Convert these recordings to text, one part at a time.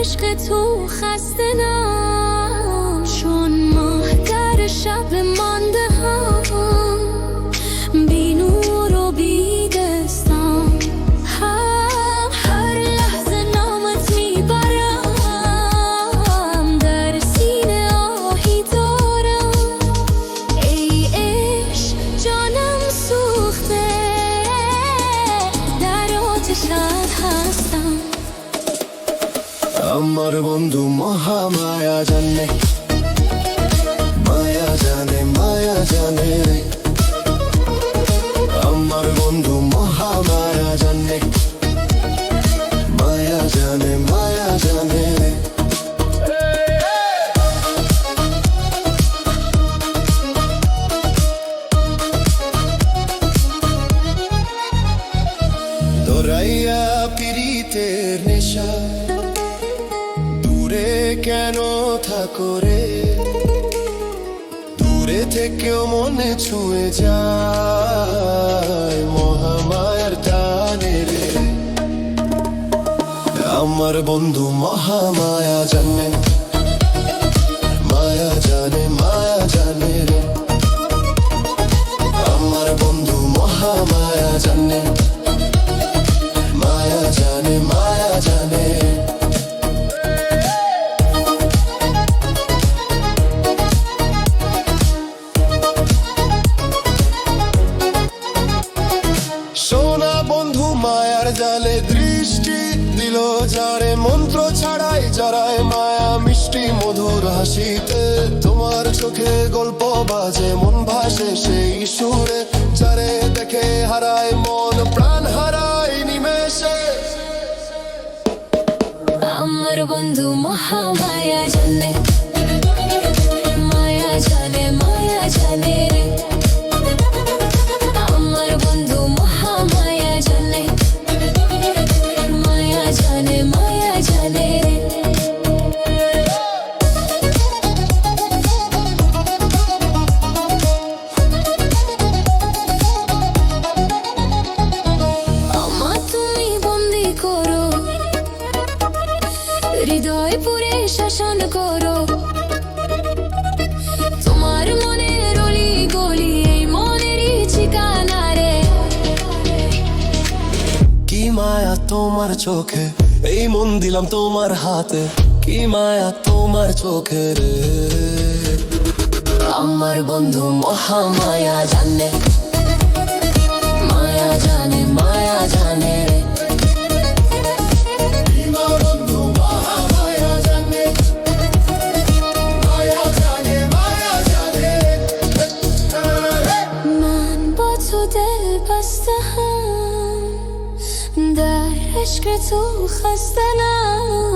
عشق تو خسته نشون ماهگر شب ما আমার বন্ধু মহামায়া জানে। মায়া জানে মায়া জানে আমার বন্ধু মহামায়া জানে। মায়া জানে মায়া জানে রে। দোরাইয়া পিরিতের নেশা কেন থাকো রে? দূরে থেকেও মনে ছুঁয়ে যায় মহামায়ার টানে রে। আমার বন্ধু মহামায়া জানে, মায়া জানে মায়া জানে রে। জালে দৃষ্টি দিল যারে মন্ত্র ছাড়াই যারায় মায়া মিষ্টি মধুর হাসিতে। তোমার চোখে গল্প বাজে, মন ভাসে সেই সুরে। যারে দেখে হারায় মন, প্রাণ হারায় নিমেষে। আমার বন্ধু মহামায়া জানে, মায়া জানে মায়া জানে। শাসন করো। তোমার মনের অলি গলি এই মনেরই ঠিকানা রে। কি মায়া তোমার চোখে এই মন দিলাম তোমার হাতে। কি মায়া তোমার চোখে রে। আমার বন্ধু মহামায়া জানে عشق تو خستنم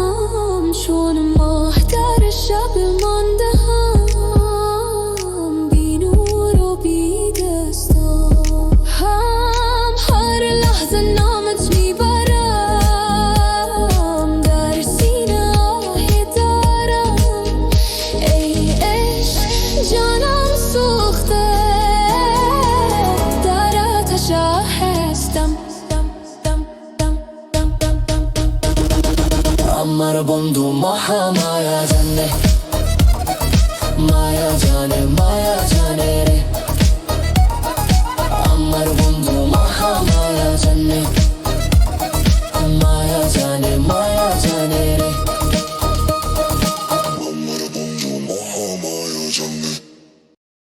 چون ماه در شب مانده هم